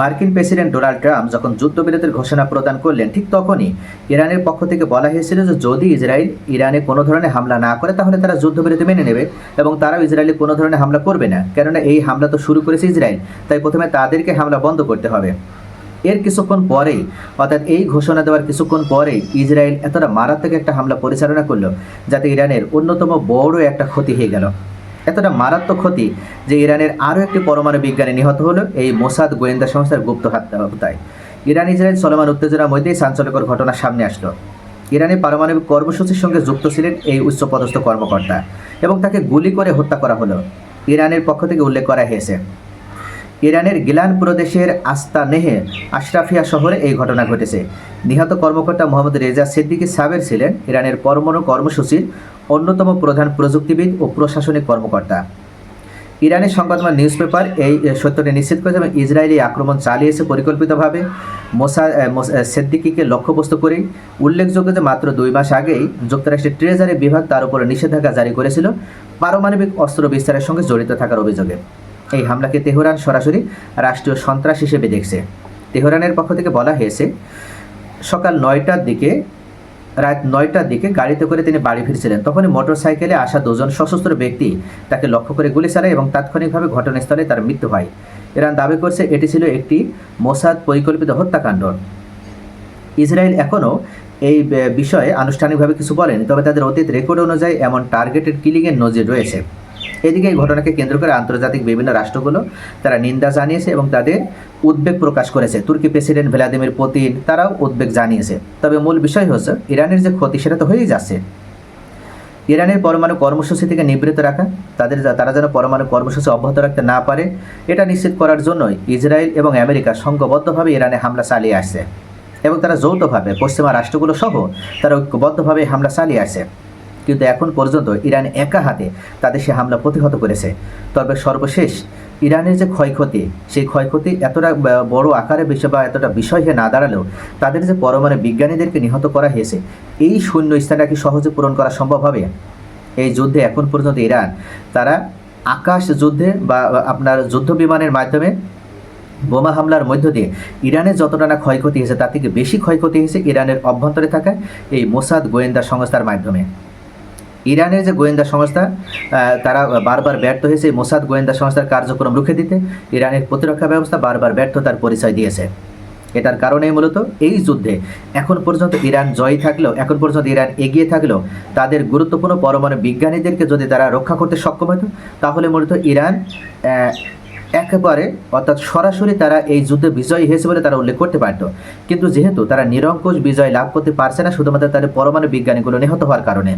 মার্কিন president Donald Trump যখন যুদ্ধবিরতির ঘোষণা প্রদান করলেন, ঠিক তখনই ইরানের পক্ষ থেকে বলা হয়েছিল যে যদি ইসরায়েল ইরানে কোনো ধরনের হামলা না করে, তাহলে তারা যুদ্ধবিরতি মেনে নেবে এবং তারাও ইসরায়েলে কোনো ধরনের হামলা করবে না। কেননা এই হামলা তো শুরু করেছে ইসরায়েল, তাই প্রথমে তাদেরকে হামলা বন্ধ করতে হবে। এর কিছুক্ষণ পরেই, অর্থাৎ এই ঘোষণা দেওয়ার কিছুক্ষণ পরেই ইসরায়েল এতটা মারাত্মক একটা হামলা পরিচালনা করল, যাতে ইরানের অন্যতম বড় একটা ক্ষতি হয়ে গেল। এতটা মারাত্মক ক্ষতি যে ইরানের আরও একটি পরমাণু বিজ্ঞানী নিহত হলো এই মোসাদ গোয়েন্দা সংস্থার গুপ্ত হত্যায় ইরান ইসরায়েল সলমান উত্তেজনার মধ্যেই চাঞ্চল্যকর ঘটনা সামনে আসলো। ইরানের পারমাণবিক কর্মসূচির সঙ্গে যুক্ত ছিলেন এই উচ্চপদস্থ কর্মকর্তা এবং তাকে গুলি করে হত্যা করা হলো। ইরানের পক্ষ থেকে উল্লেখ করা হয়েছে। ইরানের গিলান প্রদেশের আস্তানেহে আশরাফিয়া শহরে এই ঘটনা ঘটেছে। নিহত কর্মকর্তা মোহাম্মদ রেজা সিদ্দিকী সাবের ছিলেন ইরানের পরমাণু কর্মসূচির অন্যতম প্রধান প্রযুক্তিবিদ ও প্রশাসনিক কর্মকর্তা। ইরানের সংবাদমাধ্যম নিউজ পেপার এই সত্যটি নিশ্চিত করেছে এবং ইসরায়েলি আক্রমণ চালিয়েছে পরিকল্পিতভাবে। মোসা সিদ্দিকিকে লক্ষ্যবস্তু করেই উল্লেখযোগ্য যে মাত্র দুই মাস আগেই যুক্তরাষ্ট্রের ট্রেজারি বিভাগ তার উপরে নিষেধাজ্ঞা জারি করেছিল। পারমাণবিক অস্ত্র বিস্তারের সঙ্গে জড়িত থাকার অভিযোগে। এই হামলাকে তেহরান সরাসরি রাষ্ট্রীয় সন্ত্রাস হিসেবে দেখছে। তেহরানের পক্ষ থেকে বলা হয়েছে, সকাল নয়টার দিকে, রাত নয়টার দিকে গাড়িতে করে তিনি বাড়ি ফিরছিলেন। তখনই মোটরসাইকেলে আসা দুজন সশস্ত্র ব্যক্তি তাকে লক্ষ্য করে গুলি চালায় এবং তাৎক্ষণিকভাবে ঘটনাস্থলে তার মৃত্যু হয়। ইরান দাবি করছে এটি ছিল একটি মোসাদ পরিকল্পিত হত্যাকাণ্ড। ইসরায়েল এখনও এই বিষয়ে আনুষ্ঠানিকভাবে কিছু বলেনি, তবে তাদের অতীত রেকর্ড অনুযায়ী এমন টার্গেটেড কিলিংয়ের নজির রয়েছে। এদিকে এই ঘটনাকে কেন্দ্র করে আন্তর্জাতিক বিভিন্ন রাষ্ট্রগুলো তারা নিন্দা জানিয়েছে এবং তাদের উদ্বেগ প্রকাশ করেছে। তুর্কি প্রেসিডেন্ট ভ্লাদিমির পুতিন তারাও উদ্বেগ জানিয়েছে। তবে মূল বিষয় হচ্ছে, ইরানের যে ক্ষতি সেটা তো হয়েই যাচ্ছে। ইরানের পরমাণু কর্মসূচি থেকে নিবৃত রাখা, তাদের তারা যেন পরমাণু কর্মসূচি অব্যাহত রাখতে না পারে, এটা নিশ্চিত করার জন্যই ইসরায়েল এবং আমেরিকা সংঘবদ্ধভাবে ইরানে হামলা চালিয়ে আসছে। এবং তারা যৌথভাবে পশ্চিমা রাষ্ট্রগুলো সহ তারা ঐক্যবদ্ধভাবে হামলা চালিয়ে আসছে। কিন্তু এখন পর্যন্ত ইরান একা হাতে তাদের সে হামলা প্রতিহত করেছে। তবে সর্বশেষ ইরানের যে ক্ষয়ক্ষতি, সেই ক্ষয়ক্ষতি এতটা বড় আকারে বিষয় বা এতটা বিষয় হয়ে না দাঁড়ালেও তাদের যে পরমাণু বিজ্ঞানীদেরকে নিহত করা হয়েছে, এই শূন্য স্থানটা কি সহজে পূরণ করা সম্ভব হবে? এই যুদ্ধে এখন পর্যন্ত ইরান, তারা আকাশ যুদ্ধে বা আপনার যুদ্ধ বিমানের মাধ্যমে বোমা হামলার মধ্য দিয়ে ইরানের যতটা না ক্ষয়ক্ষতি হয়েছে, তার থেকে বেশি ক্ষয়ক্ষতি হয়েছে ইরানের অভ্যন্তরে থাকা এই মোসাদ গোয়েন্দা সংস্থার মাধ্যমে। ইরানের যে গোয়েন্দা সংস্থা তারা বারবার ব্যর্থ হয়েছে। মোসাদ গোয়েন্দা সংস্থার কার্যক্রম রুখে দিতে ইরানের প্রতিরক্ষা ব্যবস্থা বারবার ব্যর্থতার পরিচয় দিয়েছে। এটার কারণেই মূলত এই যুদ্ধে এখন পর্যন্ত ইরান জয়ী থাকলেও, এখন পর্যন্ত ইরান এগিয়ে থাকলেও তাদের গুরুত্বপূর্ণ পরমাণু বিজ্ঞানীদেরকে যদি তারা রক্ষা করতে সক্ষম হতো, তাহলে মূলত ইরান একেবারে অর্থাৎ সরাসরি তারা এই যুদ্ধে বিজয়ী হয়েছে বলে তারা উল্লেখ করতে পারত। কিন্তু যেহেতু তারা নিরঙ্কুশ বিজয় লাভ করতে পারছে না, শুধুমাত্র তাদের পরমাণু বিজ্ঞানীগুলো নিহত হওয়ার কারণে।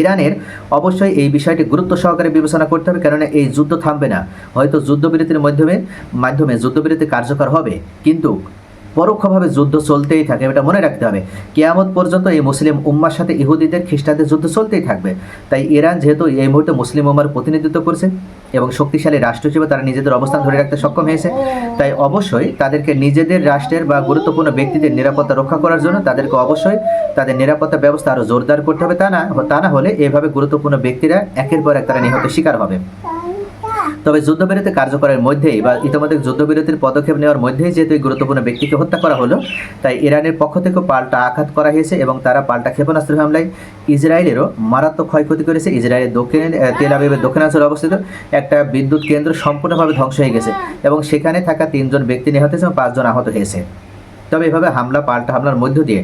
ইরানের অবশ্যই এই বিষয়টি গুরুত্ব সহকারে বিবেচনা করতে হবে, কেননা এই যুদ্ধ থামবে না। হয়তো যুদ্ধবিরতির মাধ্যমে মাধ্যমে যুদ্ধবিরতি কার্যকর হবে, কিন্তু পরোক্ষভাবে যুদ্ধ চলতেই থাকে, এটা মনে রাখতে হবে। কেয়ামত পর্যন্ত এই মুসলিম উম্মার সাথে ইহুদিদের, খ্রিস্টানদের যুদ্ধ চলতেই থাকবে। তাই ইরান যেহেতু এই মুহূর্তে মুসলিম উম্মার প্রতিনিধিত্ব করছে এবং শক্তিশালী রাষ্ট্র হিসেবে তারা নিজেদের অবস্থান ধরে রাখতে সক্ষম হয়েছে, তাই অবশ্যই তাদেরকে নিজেদের রাষ্ট্রের বা গুরুত্বপূর্ণ ব্যক্তিদের নিরাপত্তা রক্ষা করার জন্য তাদেরকে অবশ্যই তাদের নিরাপত্তা ব্যবস্থা আরও জোরদার করতে হবে। তা না তা না হলে এভাবে গুরুত্বপূর্ণ ব্যক্তিরা একের পর এক তারা নিহত শিকার হবে। তবে যুদ্ধবিরতি কার্যকরের মধ্যেই বা ইতিমধ্যে যুদ্ধবিরতির পদক্ষেপ নেওয়ার মধ্যেই যেহেতু এই গুরুত্বপূর্ণ ব্যক্তিকে হত্যা করা হলো, তাই ইরানের পক্ষ থেকেও পাল্টা আঘাত করা হয়েছে এবং তারা পাল্টা ক্ষেপণাস্ত্র হামলায় ইসরায়েলেরও মারাত্মক ক্ষয়ক্ষতি করেছে। ইসরায়েলের দক্ষিণে তেল আবিবের দক্ষিণাঞ্চলে অবস্থিত একটা বিদ্যুৎ কেন্দ্র সম্পূর্ণভাবে ধ্বংস হয়ে গেছে এবং সেখানে থাকা তিনজন ব্যক্তি নিহত হয়েছে এবং পাঁচজন আহত হয়েছে। তবে এভাবে হামলা, পাল্টা হামলার মধ্য দিয়ে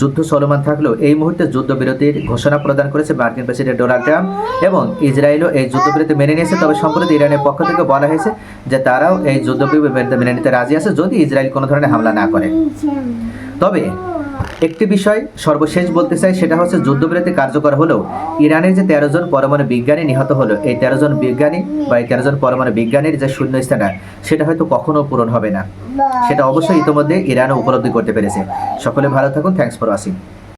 যুদ্ধ চলমান থাকলেও এই মুহূর্তে যুদ্ধবিরতির ঘোষণা প্রদান করেছে মার্কিন প্রেসিডেন্ট ডোনাল্ড ট্রাম্প এবং ইসরায়েলও এই যুদ্ধবিরতি মেনে নিয়েছে। তবে সম্প্রতি ইরানের পক্ষ থেকে বলা হয়েছে যে তারাও এই যুদ্ধবিরতি মেনে নিতে রাজি আছে যদি ইসরায়েল কোনো ধরনের হামলা না করে। তবে একটি বিষয় সর্বশেষ বলতে চাই, সেটা হচ্ছে যুদ্ধবিরতি কার্যকর হলেও ইরানের যে তেরো জন পরমাণু বিজ্ঞানী নিহত হলো, এই তেরো জন বিজ্ঞানী বা এই তেরো জন পরমাণু বিজ্ঞানীর যে শূন্য স্থানটা সেটা হয়তো কখনো পূরণ হবে না। সেটা অবশ্যই ইতিমধ্যে ইরানও উপলব্ধি করতে পেরেছে। সকলে ভালো থাকুন থ্যাংকস ফর ওয়াচিং